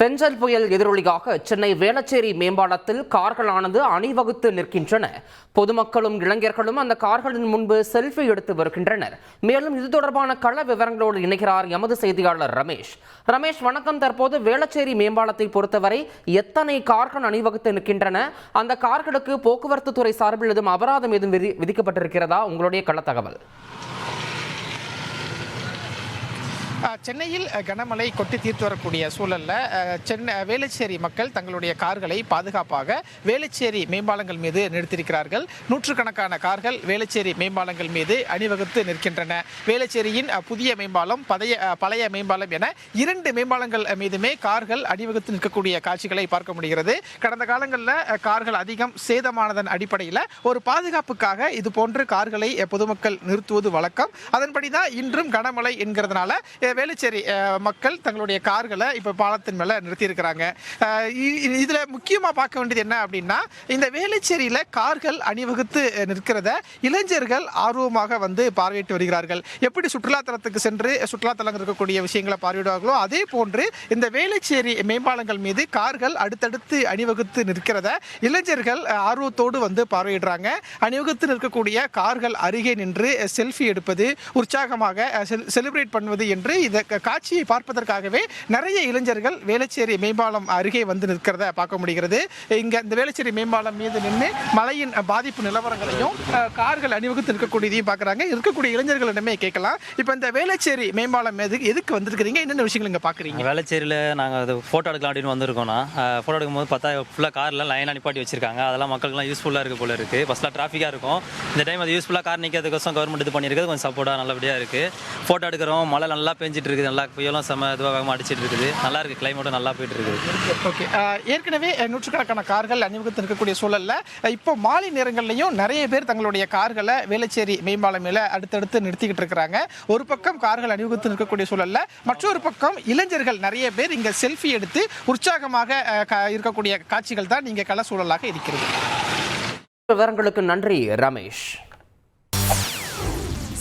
பெஞ்சல் புயல் எதிரொலியாக சென்னை வேளச்சேரி மேம்பாலத்தில் கார்களானது அணிவகுத்து நிற்கின்றன. பொதுமக்களும் இளைஞர்களும் அந்த கார்களின் முன்பு செல்ஃபி எடுத்து வருகின்றனர். மேலும் இது தொடர்பான கள விவரங்களோடு இணைகிறார் எமது செய்தியாளர் ரமேஷ். ரமேஷ் வணக்கம். தற்போது வேளச்சேரி மேம்பாலத்தை பொறுத்தவரை எத்தனை கார்கள் அணிவகுத்து நிற்கின்றன? அந்த கார்களுக்கு போக்குவரத்து துறை சார்பில் எதுவும் அபராதம் எதுவும் விதி- விதிக்கப்பட்டிருக்கிறதா? உங்களுடைய கள தகவல். சென்னையில் கனமழை கொட்டி தீர்த்து வரக்கூடிய சூழல்ல சென்னை வேளச்சேரி மக்கள் தங்களுடைய கார்களை பாதுகாப்பாக வேளச்சேரி மேம்பாலங்கள் மீது நிறுத்தியிருக்கிறார்கள். நூற்றுக்கணக்கான கார்கள் வேளச்சேரி மேம்பாலங்கள் மீது அணிவகுத்து நிற்கின்றன. வேளச்சேரியின் புதிய மேம்பாலம் பழைய பழைய மேம்பாலம் என இரண்டு மேம்பாலங்கள் மீதுமே கார்கள் அணிவகுத்து நிற்கக்கூடிய காட்சிகளை பார்க்க முடிகிறது. கடந்த காலங்களில் கார்கள் அதிகம் சேதமானதன் அடிப்படையில் ஒரு பாதுகாப்புக்காக இது போன்று கார்களை பொதுமக்கள் நிறுத்துவது வழக்கம். அதன்படி தான் இன்றும் கனமழை என்கிறதுனால அஹ், வேளச்சேரி மக்கள் தங்களுடைய கார்களை இப்போ பாலத்தின் மேலே நிறுத்தியிருக்கிறாங்க. இதில் முக்கியமாக பார்க்க வேண்டியது என்ன அப்படின்னா இந்த வேளச்சேரியில கார்கள் அணிவகுத்து நிற்கிறத இளைஞர்கள் ஆர்வமாக வந்து பார்வையிட்டு வருகிறார்கள். எப்படி சுற்றுலாத்தலத்துக்கு சென்று சுற்றுலாத்தலங்கள் இருக்கக்கூடிய விஷயங்களை பார்வையிடுவார்களோ அதே போன்று இந்த வேளச்சேரி மேம்பாலங்கள் மீது கார்கள் அடுத்தடுத்து அணிவகுத்து நிற்கிறத இளைஞர்கள் ஆர்வத்தோடு வந்து பார்வையிடுறாங்க. அணிவகுத்து நிற்கக்கூடிய கார்கள் அருகே நின்று செல்ஃபி எடுப்பது உற்சாகமாக செலிப்ரேட் பண்ணுவது என்று இந்த க- காட்சியை பார்ப்பதற்காகவே நிறைய இளைஞர்கள் வேளச்சேரி மேம்பாலம் அருகே வந்து நிற்கிறத பார்க்க முடிகிறது. இங்க இந்த வேளச்சேரி மேம்பாலம் மீது நின்று மழையின் பாதிப்பு நிலவரங்களையும் கார்கள் அணிவகுத்து இருக்கக்கூடியதையும் பார்க்குறாங்க. இருக்கக்கூடிய இளைஞர்களிடமே கேட்கலாம். இப்போ இந்த வேளச்சேரி மேம்பாலம் மீது எதுக்கு வந்திருக்கிறீங்க? என்னென்ன விஷயங்கள் இங்கே பார்க்குறீங்க? வேளச்சேரியில் நாங்கள் அது ஃபோட்டோ எடுக்கலாம் அப்படின்னு வந்திருக்கோம்னா ஃபோட்டோ எடுக்கும்போது பார்த்தா ஃபுல்லாக காரில் லைனாக நிப்பாட்டி வச்சிருக்காங்க. அதெல்லாம் மக்களுக்குலாம் யூஸ்ஃபுல்லாக இருக்குது போல இருக்குது ஃபஸ்ட்டாக டிராஃபிக்காக இருக்கும். இந்த டைம் அது யூஸ்ஃபுல்லாக கார் நிற்கிறதுக்கோசம் கவர்மெண்ட் இது பண்ணியிருக்கிறது கொஞ்சம் சப்போர்ட்டாக நல்லபடியாக இருக்குது ஃபோட்டோ எடுக்கிறோம். மழை நல்லா பெஞ்சு பெஞ்சிட்டு இருக்குது நல்லா புயலும் செம இதுவாக வேகமாக அடிச்சிட்டு இருக்குது நல்லா இருக்குது கிளைமேட்டும் நல்லா போயிட்டு இருக்குது ஓகே ஏற்கனவே நூற்றுக்கணக்கான கார்கள் அணிவகுத்து இருக்கக்கூடிய சூழல்ல இப்போ மாலை நேரங்கள்லையும் நிறைய பேர் தங்களுடைய கார்களை வேளச்சேரி மேம்பாலம் மேல அடுத்தடுத்து நிறுத்திக்கிட்டு இருக்கிறாங்க. ஒரு பக்கம் கார்கள் அணிவகுத்து நிற்கக்கூடிய சூழல்ல மற்றொரு பக்கம் இளைஞர்கள் நிறைய பேர் இங்க செல்ஃபி எடுத்து உற்சாகமாக இருக்கக்கூடிய காட்சிகள் தான் இங்க கள சூழலாக இருக்கிறது. விவரங்களுக்கு நன்றி ரமேஷ்.